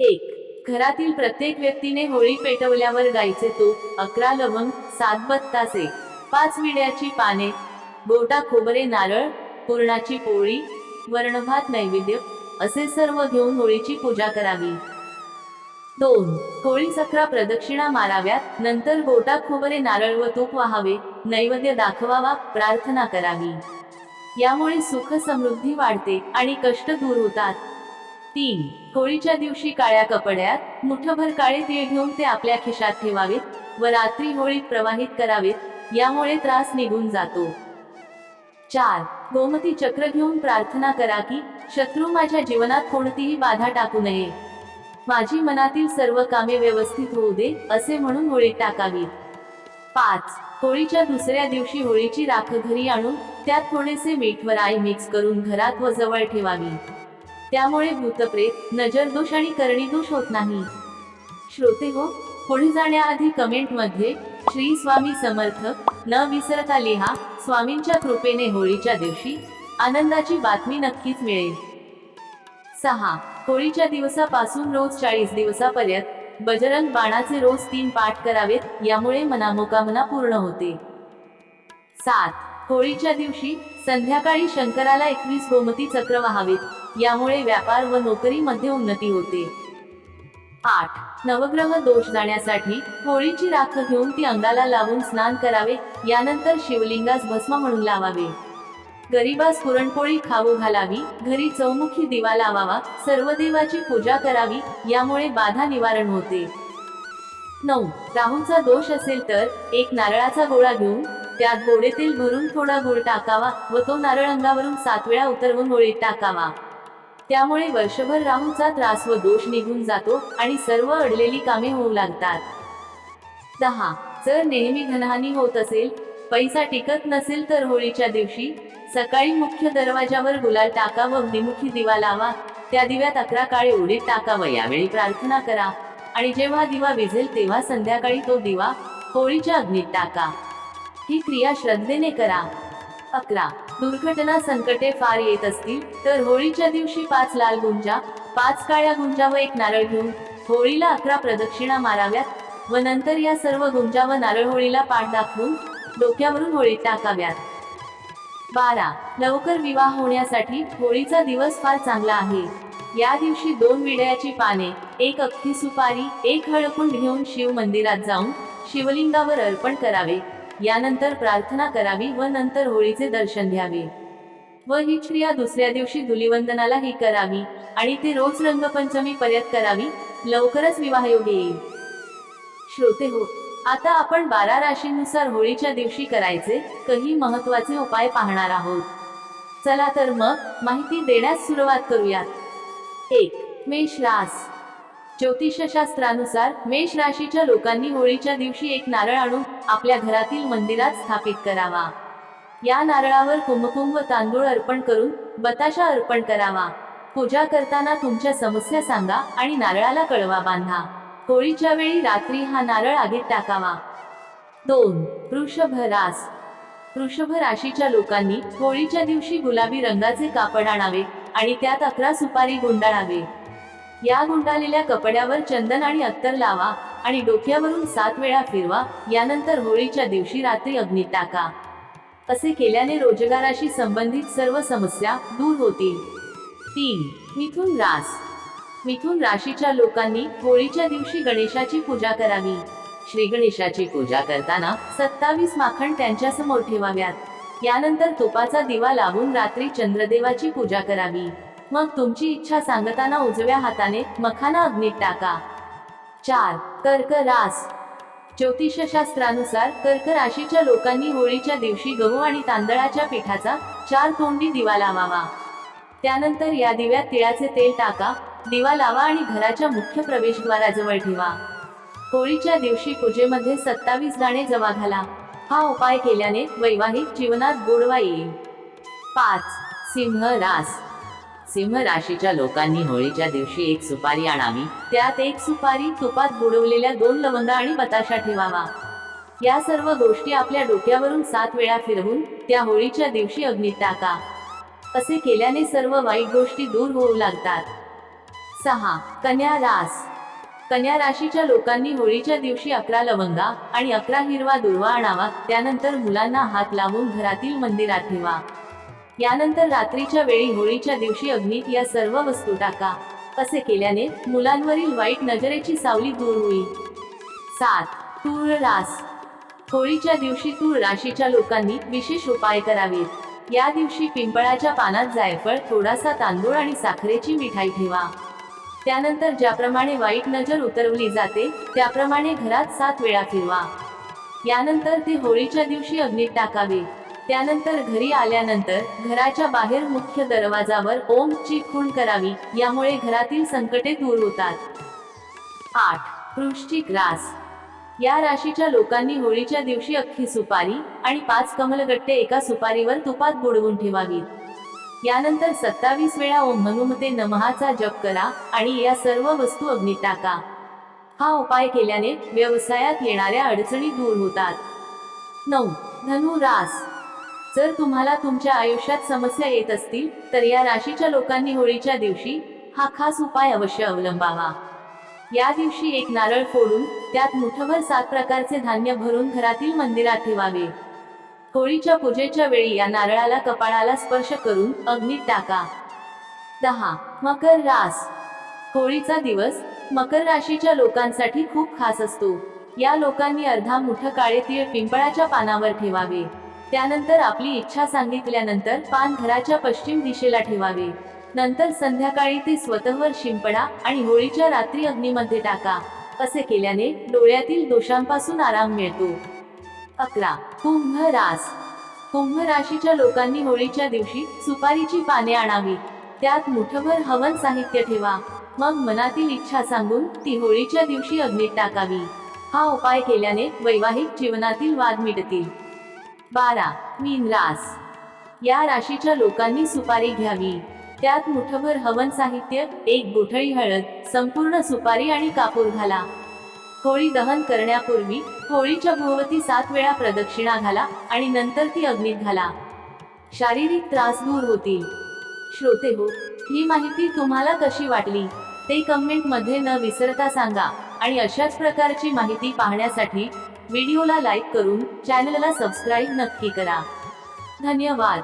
एक घरातील प्रत्येक व्यक्तीने होळी पेटवल्यावर गायचे तूप अकरा लवंग सात बत्तासे पाच विड्याची पाने गोटा खोबरे नारळ पुरणाची पोळी वर्णभात नैवेद्य असे सर्व घेऊन होळीची पूजा करावी. दोन होळी अकरा प्रदक्षिणा माराव्यात नंतर गोटा खोबरे नारळ व तूप वाहावे नैवेद्य दाखवावा प्रार्थना करावी. यामुळे सुख समृद्धी वाढते आणि कष्ट दूर होतात. तीन होळीच्या दिवशी काळ्या कपड्यात मुठभर काळे तीळ घेऊन ते आपल्या खिशात ठेवावेत व रात्री होळीत प्रवाहित करावेत यामुळे त्रास निघून जातो. चार गोमती चक्र घेऊन प्रार्थना करा की शत्रू माझ्या जीवनात कोणतीही बाधा टाकू नये. माझी मनातील सर्व कामे व्यवस्थित होऊ दे असे म्हणून होळीत टाकावी. पाच होळीच्या दुसऱ्या दिवशी होळीची राख घरी आणून त्यात थोडेसे मीठ व राई मिक्स करून घरात व जवळ ठेवावी. त्यामुळे भूतप्रेत नजरदोष आणि करणीदोष होत नाही. श्रोते हो पुढे जाण्याआधी कमेंटमध्ये श्री स्वामी समर्थ न विसरता लिहा स्वामींच्या कृपेने होळीच्या दिवशी आनंदाची बातमी नक्कीच मिळेल. सहा होळीच्या दिवसापासून रोज चाळीस दिवसापर्यंत बजरंग बाणाचे रोज तीन पाठ करावेत यामुळे मनामोकामना पूर्ण होते. सात होळीच्या दिवशी संध्याकाळी शंकराला एकवीस गोमती चक्र व्हावेत. यामुळे व्यापार व नोकरीमध्ये उन्नती होते. आठ. नवग्रह दोष जाण्यासाठी होळीची राख घेऊन ती अंगाला लावून स्नान करावे. यानंतर शिवलिंगास भस्म म्हणून लावावे. गरीबास पुरणपोळी खाऊ घालावी. घरी चौमुखी दिवा लावावा. सर्व देवाची पूजा करावी. यामुळे बाधा निवारण होते. नऊ. राहूचा दोष असेल तर एक नारळाचा गोळा घेऊन त्यात गोडे तेल भरून थोडा गुळ टाकावा व तो नारळ अंगावरून सात वेळा उतरवून होळीत टाकावा. त्यामुळे वर्षभर राहूचा त्रास व दोष निघून जातो आणि सर्व अडलेली कामे होऊ लागतात. दहा. जर नेहमी घनहानी होत असेल पैसा टिकत नसेल तर होळीच्या दिवशी सकाळी मुख्य दरवाजावर गुलाल टाका व अग्निमुखी दिवा लावा. त्या दिव्यात अकरा काळे उडीत टाकावं यावेळी प्रार्थना करा. आणि जेव्हा दिवा विझेल तेव्हा संध्याकाळी तो दिवा होळीच्या अग्नीत टाका. ही क्रिया श्रद्धेने करा. अकरा. दुर्घटना संकटे फार येत असतील तर होळीच्या दिवशी पाच लाल गुंजा पाच काळ्या गुंजा व एक नारळ घेऊन होळीला अकरा प्रदक्षिणा माराव्यात व नंतर या सर्व गुंजा व नारळ होळीला पाठ दाखवून डोक्यावरून होळीत टाकाव्यात. बारा. लवकर विवाह होण्यासाठी होळीचा दिवस फार चांगला आहे. या दिवशी दोन विड्याची पाने एक अख्खी सुपारी एक हळकुंड घेऊन शिव मंदिरात जाऊन शिवलिंगावर अर्पण करावे. यानंतर प्रार्थना करावी व नंतर होळीचे दर्शन घ्यावे. व ही क्रिया दुसऱ्या दिवशी धुलिवंदनाला ही करावी आणि ते रोज रंगपंचमी पर्यंत करावी लवकरच विवाहयोग येईल. श्रोते हो आता आपण बारा राशीनुसार होळीच्या दिवशी करायचे काही महत्त्वाचे उपाय पाहणार आहोत. चला तर मग माहिती देण्यास सुरुवात करूयात. एक मेष रास. ज्योतिषशास्त्रानुसार मेष राशीच्या लोकांनी होळीच्या दिवशी एक नारळ आणून आपल्या घरातील मंदिरात स्थापित करावा. या नारळावर कुमकुम व तांदूळ अर्पण करून बताशा अर्पण करावा. पूजा करताना तुमच्या समस्या सांगा आणि नारळाला कळवा बांधा. होळीच्या वेळी रात्री हा नारळ आगीत टाकावा. दोन. वृषभ रास. वृषभ राशीच्या लोकांनी होळीच्या दिवशी गुलाबी रंगाचे कापड आणावे आणि त्यात अकरा सुपारी गुंडाळावे. या गुंडालेल्या कपड्यावर चंदन आणि अत्तर लावा आणि डोक्यावरून सात वेळा फिरवा यानंतर होळीच्या दिवशी रात्री अग्नीत टाका. असे केल्याने रोजगाराशी संबंधित सर्व समस्या दूर होतील. तीन मिथुन रास. मिथुन राशीच्या लोकांनी होळीच्या दिवशी गणेशाची पूजा करावी. श्री गणेशाची पूजा करताना सत्तावीस माखण त्यांच्यासमोर ठेवाव्यात. यानंतर तुपाचा दिवा लावून रात्री चंद्रदेवाची पूजा करावी. मग तुमची इच्छा सांगताना उजव्या हाताने मखाना अग्नीत टाका. चार कर्क रास. ज्योतिषशास्त्रानुसार कर्क राशीच्या लोकांनी होळीच्या दिवशी गहू आणि तांदळाच्या पिठाचा चार तोंडी दिवा लावावा. त्यानंतर या दिव्यात तिळाचे तेल टाका दिवा लावा आणि घराच्या मुख्य प्रवेशद्वाराजवळ ठेवा. होळीच्या दिवशी पूजेमध्ये सत्तावीस दाणे जमा घाला. हा उपाय केल्याने वैवाहिक जीवनात गोडवा येईल. पाच सिंह रास. सिंह राशीच्या लोकांनी होळीच्या दिवशी एक सुपारी आणावी. त्यात एक सुपारी तुपात बुडवलेल्या दोन लवंगा आणि बताशा ठेवावा. या सर्व गोष्टी आपल्या डोक्यावरून सात वेळा फिरवून त्या होळीच्या दिवशी अग्नीत टाका. असे केल्याने सर्व वाईट गोष्टी दूर होऊ लागतात. सहा. कन्या रास. कन्या राशीच्या लोकांनी होळीच्या दिवशी अकरा लवंगा आणि अकरा हिरवा दुर्वा आणावा. त्यानंतर मुलांना हात लावून घरातील मंदिरात ठेवा. यानंतर रात्रीच्या वेळी होळीच्या दिवशी अग्नीत या सर्व वस्तू टाका. असे केल्याने मुलांवरील वाईट नजरेची सावली दूर होईल. सात. तूळ रास. होळीच्या दिवशी तूळ राशीच्या लोकांनी विशेष उपाय करावेत. या दिवशी पिंपळाच्या पानात जायफळ थोडासा तांदूळ आणि साखरेची मिठाई ठेवा. त्यानंतर ज्याप्रमाणे वाईट नजर उतरवली जाते त्याप्रमाणे घरात सात वेळा फिरवा. यानंतर ते होळीच्या दिवशी अग्नीत टाकावे. त्यानंतर घरी आल्यानंतर घराच्या बाहेर मुख्य दरवाजावर ओम ची खूण करावी यामुळे घरातील संकटे दूर होतात. आठ. वृश्चिक रास. या राशीच्या लोकांनी होळीच्या दिवशी अख्खी सुपारी आणि पाच कमलगट्टे एका सुपारीवर तुपात बुडवून ठेवावीत. यानंतर सत्तावीस वेळा ओम हनुमते नमहाचा जप करा आणि या सर्व वस्तू अग्नीत टाका. हा उपाय केल्याने व्यवसायात येणाऱ्या अडचणी दूर होतात. नऊ. धनु रास. जर तुम्हाला तुमच्या आयुष्यात समस्या येत असतील तर या राशीच्या लोकांनी होळीच्या दिवशी हा खास उपाय अवश्य अवलंबावा. या दिवशी एक नारळ फोडून त्यात मुठभर सात प्रकारचे धान्य भरून घरातील मंदिरात ठेवावे. होळीच्या पूजेच्या वेळी या नारळाला कपाळाला स्पर्श करून अग्नीत टाका. दहा. मकर रास. होळीचा दिवस मकर राशीच्या लोकांसाठी खूप खास असतो. या लोकांनी अर्धा मुठ काळे तीळ पिंपळाच्या पानावर ठेवावे. त्यानंतर आपली इच्छा सांगितल्यानंतर पान घराच्या पश्चिम दिशेला ठेवावे. नंतर संध्याकाळी ते स्वतःवर शिंपडा आणि होळीच्या रात्री अग्नीमध्ये टाका. असे केल्याने डोळ्यातील दोषांपासून आराम मिळतो. अकरा. कुंभ रास. कुंभ राशीच्या लोकांनी होळीच्या दिवशी सुपारीची पाने आणावी. त्यात मुठभर हवन साहित्य ठेवा. मग मनातील इच्छा सांगून ती होळीच्या दिवशी अग्नीत टाकावी. हा उपाय केल्याने वैवाहिक जीवनातील वाद मिटतील. बारा मीन रास. या राशीच्या लोकांनी सुपारी घ्यावी. त्यात मुठभर हवन साहित्य एक गोठळी हळद संपूर्ण सुपारी आणि कापूर घाला. होळी दहन करण्यापूर्वी होळीच्या भोवती सात वेळा प्रदक्षिणा घाला आणि नंतर ती अग्नीत घाला. शारीरिक त्रास दूर होतील. श्रोते हो ही माहिती तुम्हाला कशी वाटली? ते कमेंटमध्ये न विसरता सांगा आणि अशाच प्रकारची माहिती पाहण्यासाठी व्हिडिओला लाईक करून चॅनलला सबस्क्राईब नक्की करा. धन्यवाद.